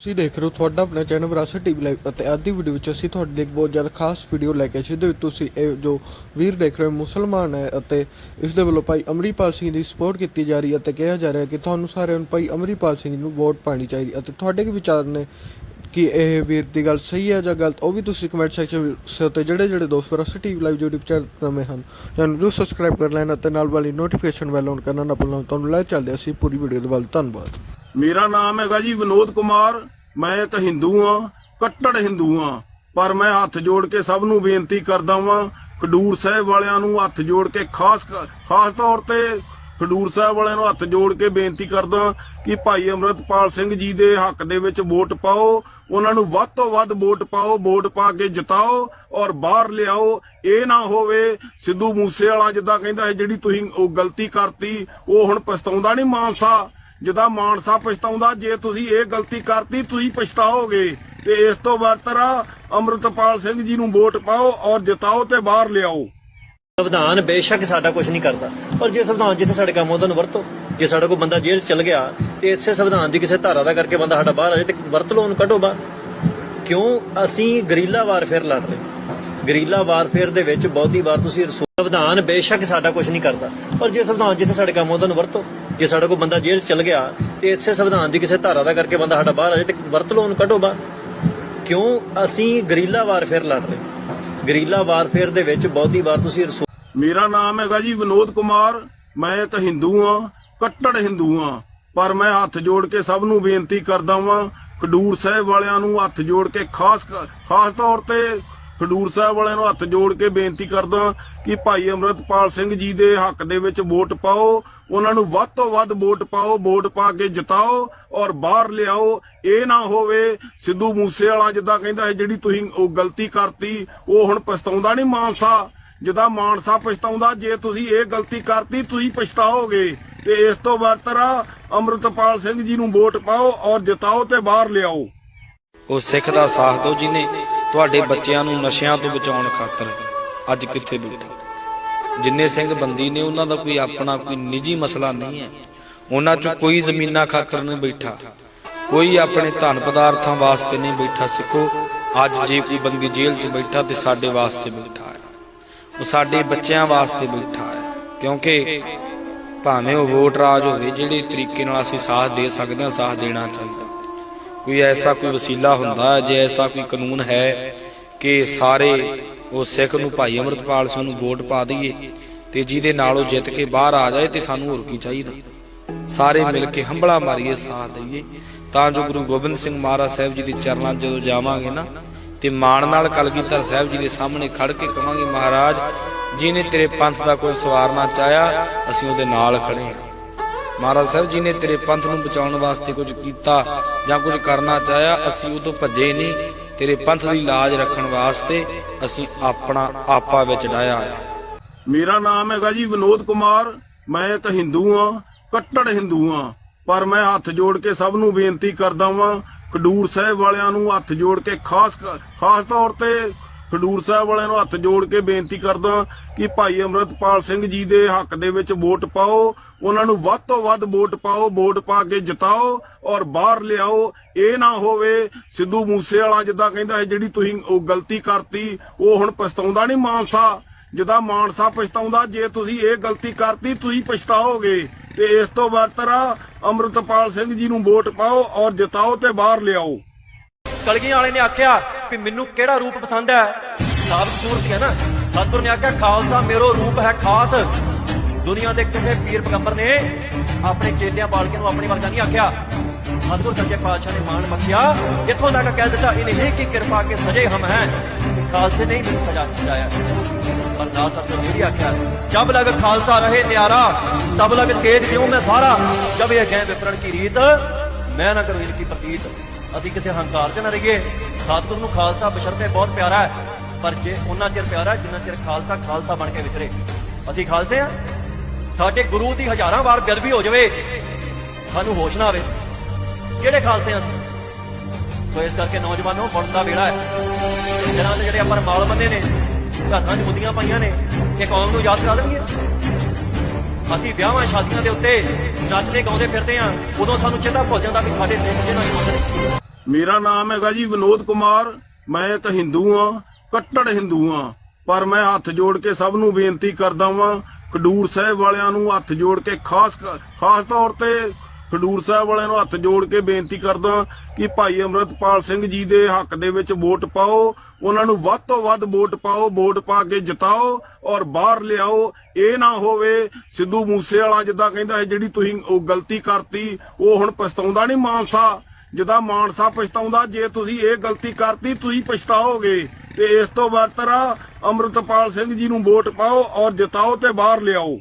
ਤੁਸੀਂ ਦੇਖ ਰਹੇ ਹੋ ਤੁਹਾਡਾ ਆਪਣਾ ਚੈਨਲ ਵਿਰਾਸਤ ਟੀਵੀ ਲਾਈਵ ਅਤੇ ਅੱਜ ਦੀ ਵੀਡੀਓ ਵਿੱਚ ਅਸੀਂ ਤੁਹਾਡੇ ਲਈ ਇੱਕ ਬਹੁਤ ਜ਼ਿਆਦਾ ਖਾਸ ਵੀਡੀਓ ਲੈ ਕੇ ਆਏ ਜਿਹਦੇ ਵਿੱਚ ਤੁਸੀਂ ਇਹ ਜੋ ਵੀਰ ਦੇਖ ਰਹੇ ਹੋ ਮੁਸਲਮਾਨ ਹੈ ਅਤੇ ਇਸ ਦੇ ਵੱਲੋਂ ਭਾਈ ਅਮਰੀਪਾਲ ਸਿੰਘ ਦੀ ਸਪੋਰਟ ਕੀਤੀ ਜਾ ਰਹੀ ਹੈ ਅਤੇ ਕਿਹਾ ਜਾ ਰਿਹਾ ਹੈ ਕਿ ਤੁਹਾਨੂੰ ਸਾਰਿਆਂ ਨੂੰ ਭਾਈ ਅਮਰੀਪਾਲ ਸਿੰਘ ਨੂੰ ਵੋਟ ਪਾਣੀ ਚਾਹੀਦੀ ਅਤੇ ਤੁਹਾਡੇ ਕੀ ਵਿਚਾਰ ਨੇ ਕਿ ਇਹ ਵੀਰ ਦੀ ਗੱਲ ਸਹੀ ਹੈ ਜਾਂ ਗਲਤ, ਉਹ ਵੀ ਤੁਸੀਂ ਕਮੈਂਟ ਸੈਕਸ਼ਨ ਵਿੱਚ ਉੱਤੇ ਜਿਹੜੇ ਜਿਹੜੇ ਦੋਸਤ ਵਿਰਾਸਤ ਟੀਵੀ ਲਾਈਵ YouTube ਚੈਨਲ ਨਵੇਂ ਹਨ ਚੈਨਲ ਜ਼ਰੂਰ ਸਬਸਕ੍ਰਾਈਬ ਕਰ ਲੈਣਾ ਅਤੇ ਨਾਲ ਵਾਲੀ ਨੋਟੀਫਿਕੇਸ਼ਨ ਬੈਲ ਔਨ ਕਰਨਾ ਨਾ ਭੁੱਲਣਾ, ਤੁਹਾਨੂੰ ਲੈ ਚੱਲਦੇ ਅਸੀਂ ਪੂਰੀ ਵੀਡੀਓ ਦੇ ਵੱਲ, ਧੰਨਵਾਦ। ਮੇਰਾ ਨਾਮ ਹੈਗਾ ਜੀ ਵਿਨੋਦ ਕੁਮਾਰ। ਮੈਂ ਇੱਕ ਹਿੰਦੂ ਆ ਕੱਟੜ ਹਿੰਦੂ ਆ ਪਰ ਮੈਂ ਹੱਥ ਜੋੜ ਕੇ ਸਭ ਨੂੰ ਬੇਨਤੀ ਕਰਦਾ ਵਾਂ, ਖਡੂਰ ਸਾਹਿਬ ਵਾਲਿਆਂ ਨੂੰ ਹੱਥ ਜੋੜ ਕੇ, ਖਾਸ ਖਾਸ ਤੌਰ ਤੇ ਖਡੂਰ ਸਾਹਿਬ ਵਾਲਿਆਂ ਨੂੰ ਹੱਥ ਜੋੜ ਕੇ ਬੇਨਤੀ ਕਰਦਾ ਕਿ ਭਾਈ ਅਮਰਤਪਾਲ ਸਿੰਘ ਜੀ ਦੇ ਹੱਕ ਦੇ ਵਿੱਚ ਵੋਟ ਪਾਓ, ਉਹਨਾਂ ਨੂੰ ਵੱਧ ਤੋਂ ਵੱਧ ਵੋਟ ਪਾਓ, ਵੋਟ ਪਾ ਕੇ ਜਿਤਾਓ ਔਰ ਬਾਹਰ ਲਿਆਓ। ਇਹ ਨਾ ਹੋਵੇ ਸਿੱਧੂ ਮੂਸੇ ਵਾਲਾ ਜਿੱਦਾਂ ਕਹਿੰਦਾ ਹੈ, ਜਿਹੜੀ ਤੁਸੀਂ ਉਹ ਗਲਤੀ ਕਰਤੀ, ਉਹ ਹੁਣ ਪਛਤਾਉਂਦਾ ਨਹੀਂ ਮਾਨਸਾ। ਜਿਹਦਾ ਮਾਨਸਾ ਪਛਤਾਉਂਦਾ, ਜੇ ਤੁਸੀਂ ਇਹ ਗਲਤੀ ਕਰਤੀ, ਤੁਸੀਂ ਪਛਤਾਓਗੇ। ਤੇ ਇਸ ਤੋਂ ਬਿਹਤਰ ਆ ਸਿੰਘ ਜੀ ਨੂੰ ਵੋਟ ਪਾਓ ਔਰ ਜਿਤਾਓ ਤੇ ਬਾਹਰ ਲਿਆਓ। ਸੰਵਿਧਾਨ ਬੇਸ਼ੱਕ ਸਾਡਾ ਕੁਝ ਨਹੀਂ ਕਰਦਾ, ਪਰ ਜੇ ਸੰਵਿਧਾਨ ਜਿੱਥੇ ਸਾਡੇ ਕੰਮ ਆਉਂਦਾ ਨੂੰ ਵਰਤੋ। ਜੇ ਸਾਡਾ ਕੋਈ ਬੰਦਾ ਜੇਲ੍ਹ ਚਲ ਗਿਆ, ਤੇ ਇਸੇ ਸੰਵਿਧਾਨ ਦੀ ਕਿਸੇ ਧਾਰਾ ਦਾ ਕਰਕੇ ਬੰਦਾ ਸਾਡਾ ਬਾਹਰ ਆ ਜਾਏ, ਤੇ ਵਰਤ ਲਓ, ਉਹਨੂੰ ਕੱਢੋ ਬਾਹਰ। ਕਿਉਂ? ਅਸੀਂ ਗਰੀਲਾ ਵਾਰਫੇਅਰ ਲੜ ਰਹੇ ਗਰੀਲਾ ਵਾਰਫੇਅਰ ਦੇ ਵਿੱਚ ਬਹੁਤੀ ਵਾਰ ਤੁਸੀਂ ਰਸੂ- ਸੰਵਿਧਾਨ ਬੇਸ਼ੱਕ ਸਾਡਾ ਕੁਝ ਨਹੀਂ ਕਰਦਾ, ਪਰ ਜੇ ਸੰਵਿਧਾਨ ਜਿੱਥੇ ਸਾਡੇ ਕੰਮ ਆਉਂਦਾ ਨੂੰ ਵਰਤੋ। ਜੇ ਸਾਡਾ ਕੋਈ ਬੰਦਾ ਜੇਲ੍ਹ ਚਲ ਗਿਆ ਤੇ ਇਸੇ ਸੰਵਿਧਾਨ ਦੀ ਕਿਸੇ ਧਾਰਾ ਦਾ ਕਰਕੇ ਬੰਦਾ ਸਾਡਾ ਬਾਹਰ ਆ ਜਾਏ ਤੇ ਵਰਤ ਲਓ ਉਹਨੂੰ ਕੱਢੋ ਬਾਹਰ ਕਿਉਂ ਅਸੀਂ ਗਰੀਲਾ ਵਾਰਫੇਅਰ ਲੜ ਰਹੇ ਗਰੀਲਾ ਵਾਰਫੇਅਰ ਦੇ ਵਿੱਚ ਬਹੁਤੀ ਵਾਰ ਤੁਸੀਂ ਮੇਰਾ ਨਾਮ ਹੈਗਾ ਜੀ ਵਿਨੋਦ ਕੁਮਾਰ। ਮੈਂ ਇੱਕ ਹਿੰਦੂ ਆ ਕੱਟੜ ਹਿੰਦੂ ਆ ਪਰ ਮੈਂ ਹੱਥ ਜੋੜ ਕੇ ਸਭ ਨੂੰ ਬੇਨਤੀ ਕਰਦਾ ਵਾਂ, ਕਡੂਰ ਸਾਹਿਬ ਵਾਲਿਆਂ ਨੂੰ ਹੱਥ ਜੋੜ ਕੇ, ਖਾਸ ਖਾਸ ਤੌਰ ਤੇ ਖਡੂਰ ਸਾਹਿਬ ਵਾਲਿਆਂ ਨੂੰ ਹੱਥ ਜੋੜ ਕੇ ਬੇਨਤੀ ਕਰਦਾ ਕਿ ਭਾਈ ਅਮਰਤਪਾਲ ਸਿੰਘ ਜੀ ਦੇ ਹੱਕ ਦੇ ਵਿੱਚ ਵੋਟ ਪਾਓ, ਉਹਨਾਂ ਨੂੰ ਵੱਧ ਤੋਂ ਵੱਧ ਵੋਟ ਪਾਓ, ਵੋਟ ਪਾ ਕੇ ਜਿਤਾਓ ਔਰ ਬਾਹਰ ਲਿਆਓ। ਇਹ ਨਾ ਹੋਵੇ ਸਿੱਧੂ ਮੂਸੇ ਵਾਲਾ ਜਿੱਦਾਂ ਕਹਿੰਦਾ ਜਿਹੜੀ ਤੁਸੀਂ ਉਹ ਗਲਤੀ ਕਰਤੀ, ਉਹ ਹੁਣ ਪਛਤਾਉਂਦਾ ਨਹੀਂ ਮਾਨਸਾ। ਜਿਹਦਾ ਮਾਨਸਾ ਪਛਤਾਉਂਦਾ, ਜੇ ਤੁਸੀਂ ਇਹ ਗਲਤੀ ਕਰਤੀ, ਤੁਸੀਂ ਪਛਤਾਓਗੇ। ਤੇ ਇਸ ਤੋਂ ਬਿਹਤਰ ਆ ਅੰਮ੍ਰਿਤਪਾਲ ਸਿੰਘ ਜੀ ਨੂੰ ਵੋਟ ਪਾਓ ਔਰ ਜਿਤਾਓ ਤੇ ਬਾਹਰ ਲਿਆਓ। ਉਹ ਸਿੱਖ ਦਾ ਸਾਥ ਦਿਓ ਜਿਨੇ ਤੁਹਾਡੇ ਬੱਚਿਆਂ ਨੂੰ ਨਸ਼ਿਆਂ ਤੋਂ ਬਚਾਉਣ ਖਾਤਰ ਅੱਜ ਕਿੱਥੇ ਬੈਠਾ? ਜਿੰਨੇ ਸਿੰਘ ਬੰਦੀ ਨੇ, ਉਹਨਾਂ ਦਾ ਕੋਈ ਆਪਣਾ ਕੋਈ ਨਿੱਜੀ ਮਸਲਾ ਨਹੀਂ ਹੈ। ਉਹਨਾਂ 'ਚ ਕੋਈ ਜ਼ਮੀਨਾਂ ਖਾਤਰ ਨਹੀਂ ਬੈਠਾ। ਕੋਈ ਆਪਣੇ ਧਨ ਪਦਾਰਥਾਂ ਵਾਸਤੇ ਨਹੀਂ ਬੈਠਾ। ਸਿੱਖੋ, ਅੱਜ ਜੇ ਕੋਈ ਬੰਦੀ ਜੇਲ੍ਹ 'ਚ ਬੈਠਾ ਤੇ ਸਾਡੇ ਵਾਸਤੇ ਬੈਠਾ ਹੈ। ਉਹ ਸਾਡੇ ਬੱਚਿਆਂ ਵਾਸਤੇ ਬੈਠਾ ਹੈ। ਕਿਉਂਕਿ ਭਾਵੇਂ ਉਹ ਵੋਟ ਰਾਜ ਹੋਵੇ, ਜਿਹੜੇ ਤਰੀਕੇ ਨਾਲ ਅਸੀਂ ਸਾਥ ਦੇ ਸਕਦੇ ਹਾਂ, ਸਾਥ ਦੇਣਾ ਚਾਹੀਦਾ ਕੋਈ ਐਸਾ ਕੋਈ ਵਸੀਲਾ ਹੁੰਦਾ ਜੇ ਐਸਾ ਕੋਈ ਕਾਨੂੰਨ ਹੈ ਕਿ ਸਾਰੇ ਉਹ ਸਿੱਖ ਨੂੰ ਭਾਈ ਅਮਰਤਪਾਲ ਸਿੰਘ ਨੂੰ ਵੋਟ ਪਾ ਦਈਏ ਤੇ ਜਿਹਦੇ ਨਾਲ ਉਹ ਜਿੱਤ ਕੇ ਬਾਹਰ ਆ ਜਾਏ ਤੇ ਸਾਨੂੰ ਹੋਰ ਕੀ ਚਾਹੀਦਾ? ਸਾਰੇ ਮਿਲ ਕੇ ਹੰਬਲਾ ਮਾਰੀਏ, ਸਾਥ ਦਈਏ। ਤਾਂ ਜੋ ਗੁਰੂ ਗੋਬਿੰਦ ਸਿੰਘ ਮਹਾਰਾਜ ਸਾਹਿਬ ਜੀ ਦੇ ਚਰਨਾਂ ਜਦੋਂ ਜਾਵਾਂਗੇ ਨਾ, ਤੇ ਮਾਣ ਨਾਲ ਕਲਗੀਧਰ ਸਾਹਿਬ ਜੀ ਦੇ ਸਾਹਮਣੇ ਖੜ ਕੇ ਕਵਾਂਗੇ, ਮਹਾਰਾਜ, ਜਿਹਨੇ ਤੇਰੇ ਪੰਥ ਦਾ ਕੋਈ ਸਵਾਰਨਾ ਚਾਹਿਆ, ਅਸੀਂ ਉਹਦੇ ਨਾਲ ਖੜੇ ਹਾਂ। ਮਹਾਰਾਜ ਸਾਹਿਬ ਜੀ ਨੇ ਤੇਰੇ ਪੰਥ ਨੂੰ ਬਚਾਉਣ ਵਾਸਤੇ ਕੁਝ ਕੀਤਾ ਜਾਂ ਕੁਝ ਕਰਨਾ ਚਾਹਿਆ, ਅਸੀਂ ਉਹ ਭੱਜੇ ਨਹੀਂ। ਤੇਰੇ ਪੰਥ ਦੀ ਲਾਜ ਰੱਖਣ ਵਾਸਤੇ ਅਸੀਂ ਆਪਣਾ ਆਪਾ ਵਿੱਚ ਡਾਇਆ ਮੇਰਾ ਨਾਮ ਹੈਗਾ ਜੀ ਵਿਨੋਦ ਕੁਮਾਰ। ਮੈਂ ਇੱਕ ਹਿੰਦੂ ਆ ਕੱਟੜ ਹਿੰਦੂ ਆ ਪਰ ਮੈਂ ਹੱਥ ਜੋੜ ਕੇ ਸਭ ਨੂੰ ਬੇਨਤੀ ਕਰਦਾ ਵਾਂ ਖਡੂਰ ਸਾਹਿਬ ਵਾਲਿਆਂ ਨੂੰ ਹੱਥ ਜੋੜ ਕੇ, ਖਾਸ ਖਾਸ ਤੌਰ ਤੇ ਖਡੂਰ ਸਾਹਿਬ ਵਾਲਿਆਂ ਨੂੰ ਹੱਥ ਜੋੜ ਕੇ ਬੇਨਤੀ ਕਰਦਾ ਕਿ ਭਾਈ ਅਮਰਤਪਾਲ ਸਿੰਘ ਜੀ ਦੇ ਹੱਕ ਦੇ ਵਿੱਚ ਵੋਟ ਪਾਓ, ਉਹਨਾਂ ਨੂੰ ਵੱਧ ਤੋਂ ਵੱਧ ਵੋਟ ਪਾਓ, ਵੋਟ ਪਾ ਕੇ ਜਿਤਾਓ ਔਰ ਬਾਹਰ ਲਿਆਓ। ਇਹ ਨਾ ਹੋਵੇ ਸਿੱਧੂ ਮੂਸੇ ਵਾਲਾ ਜਿੱਦਾਂ ਕਹਿੰਦਾ ਹੈ, ਜਿਹੜੀ ਤੁਸੀਂ ਉਹ ਗਲਤੀ ਕਰਤੀ, ਉਹ ਹੁਣ ਪਛਤਾਉਂਦਾ ਨਹੀਂ ਮਾਨਸਾ। ਜਿਹਦਾ ਮਾਨਸਾ ਪਛਤਾਉਂਦਾ, ਜੇ ਤੁਸੀਂ ਇਹ ਗਲਤੀ ਕਰਤੀ, ਤੁਸੀਂ ਪਛਤਾਓਗੇ। ਤੇ ਇਸ ਤੋਂ ਬਿਹਤਰ ਆ ਅੰਮ੍ਰਿਤਪਾਲ ਸਿੰਘ ਜੀ ਨੂੰ ਵੋਟ ਪਾਓ ਔਰ ਜਿਤਾਓ ਤੇ ਬਾਹਰ ਲਿਆਓ। ਕਲਗੀਆਂ ਵਾਲੇ ਨੇ ਆਖਿਆ ਵੀ ਮੈਨੂੰ ਕਿਹੜਾ ਰੂਪ ਪਸੰਦ ਹੈ? ਸਾਬਤ ਸੂਰਤ ਹੈ ਨਾ? ਸਤਿਗੁਰ ਨੇ ਆਖਿਆ, ਖਾਲਸਾ ਮੇਰੋ ਰੂਪ ਹੈ ਖਾਸ। ਦੁਨੀਆ ਦੇ ਕਿਸੇ ਪੀਰ ਪੈਗੰਬਰ ਨੇ ਆਪਣੇ ਚੇਲਿਆਂ ਬਾਲਕਿਆਂ ਨੂੰ ਆਪਣੇ ਵਰਗਾ ਨਹੀਂ ਆਖਿਆ। ਸਤਿਗੁਰ ਸੱਚੇ ਪਾਤਸ਼ਾਹ ਨੇ ਮਾਣ ਬਖਸ਼ਿਆ। ਇੱਥੋਂ ਤੱਕ ਕਹਿ ਦਿੱਤਾ ਇਨਹੀਂ ਕੀ ਕਿਰਪਾ ਕੇ ਸਜੇ ਹਮ ਹੈ? ਖਾਲਸੇ ਨੇ ਮੈਨੂੰ ਸਜਾ ਸਜਾਇਆ ਪਰ ਨਾਲ ਸਤਿਗੁਰ ਨੇ ਵੀ ਆਖਿਆ, ਜਬ ਲਗ ਖਾਲਸਾ ਰਹੇ ਨਿਆਰਾ, ਤਬ ਲਗ ਤੇਜ ਜਿਉ ਮੈਂ ਸਾਰਾ। ਜਬ ਇਹ ਗਏ ਵਿਪਰਣ ਕੀ ਰੀਤ, ਮੈਂ ਨਾ ਕਰੂੰ ਇਨਕੀ ਪ੍ਰਤੀਤ। ਅਸੀਂ ਕਿਸੇ ਹੰਕਾਰ 'ਚ ਨਾ ਰਹੀਏ। ਸਤਿਗੁਰ ਨੂੰ ਖਾਲਸਾ ਬਸ਼ਰਤੇ ਬਹੁਤ ਪਿਆਰਾ ਹੈ। ਪਰ ਜੇ ਉਹਨਾਂ ਚਿਰ ਪਿਆਰਾ ਜਿੰਨਾ ਚਿਰ ਖਾਲਸਾ ਖਾਲਸਾ ਬਣ ਕੇ ਵਿਚਰੇ। ਅਸੀਂ ਖਾਲਸੇ ਆ ਸਾਡੇ ਗੁਰੂ ਦੀ ਹਜ਼ਾਰਾਂ ਵਾਰ ਬੇਅਦਬੀ ਹੋ ਜਾਵੇ, ਸਾਨੂੰ ਹੋਸ਼ ਨਾ ਆਵੇ। ਕਿਹੜੇ ਖਾਲਸੇ ਆ ਸੋ ਇਸ ਕਰਕੇ ਨੌਜਵਾਨੋ ਬਣਨ ਦਾ ਵੇਲਾ ਹੈ। ਜਿਹਨਾਂ ਦੇ ਜਿਹੜੇ ਆਪਾਂ ਮਾਲ ਬੰਦੇ ਨੇ ਹੱਥਾਂ 'ਚ ਮੁੱਦੀਆਂ ਪਾਈਆਂ ਨੇ, ਇਹ ਕੌਮ ਨੂੰ ਯਾਦ ਕਰਾ ਦੇਣਗੇ। ਅਸੀਂ ਵਿਆਹਾਂ ਸ਼ਾਦੀਆਂ ਦੇ ਉੱਤੇ ਨੱਚਦੇ, ਗਾਉਂਦੇ ਫਿਰਦੇ ਆਂ ਉਦੋਂ ਸਾਨੂੰ ਚੇਤਾ ਭੁੱਲ ਜਾਂਦਾ ਵੀ ਸਾਡੇ ਸਿੱਖ ਜਿਹਨਾਂ ਨੂੰ। ਮੇਰਾ ਨਾਮ ਹੈਗਾ ਜੀ ਵਿਨੋਦ ਕੁਮਾਰ, ਮੈਂ ਇੱਕ ਹਿੰਦੂ ਆ ਕੱਟੜ ਹਿੰਦੂ ਆ ਪਰ ਮੈਂ ਹੱਥ ਜੋੜ ਕੇ ਸਭ ਨੂੰ ਬੇਨਤੀ ਕਰਦਾ ਵਾਂ, ਖਡੂਰ ਸਾਹਿਬ ਵਾਲਿਆਂ ਨੂੰ ਹੱਥ ਜੋੜ ਕੇ, ਖਾਸ ਖਾਸ ਤੌਰ ਤੇ ਖਡੂਰ ਸਾਹਿਬ ਵਾਲਿਆਂ ਨੂੰ ਹੱਥ ਜੋੜ ਕੇ ਬੇਨਤੀ ਕਰਦਾ ਕਿ ਭਾਈ ਅਮਰਤਪਾਲ ਸਿੰਘ ਜੀ ਦੇ ਹੱਕ ਦੇ ਵਿੱਚ ਵੋਟ ਪਾਓ, ਉਹਨਾਂ ਨੂੰ ਵੱਧ ਤੋਂ ਵੱਧ ਵੋਟ ਪਾਓ, ਵੋਟ ਪਾ ਕੇ ਜਿਤਾਓ ਔਰ ਬਾਹਰ ਲਿਆਓ। ਇਹ ਨਾ ਹੋਵੇ ਸਿੱਧੂ ਮੂਸੇ ਵਾਲਾ ਜਿੱਦਾਂ ਕਹਿੰਦਾ ਹੈ, ਜਿਹੜੀ ਤੁਸੀਂ ਉਹ ਗਲਤੀ ਕਰਤੀ, ਉਹ ਹੁਣ ਪਛਤਾਉਂਦਾ ਨਹੀਂ ਮਾਨਸਾ। ਜਿੱਦਾਂ ਮਾਨਸਾ ਪਛਤਾਉਂਦਾ, ਜੇ ਤੁਸੀਂ ਇਹ ਗਲਤੀ ਕਰਤੀ, ਤੁਸੀਂ ਪਛਤਾਓਗੇ। ਤੇ ਇਸ ਤੋਂ ਬਿਹਤਰ ਆ ਅੰਮ੍ਰਿਤਪਾਲ ਸਿੰਘ ਜੀ ਨੂੰ ਵੋਟ ਪਾਓ ਔਰ ਜਿਤਾਓ ਤੇ ਬਾਹਰ ਲਿਆਓ।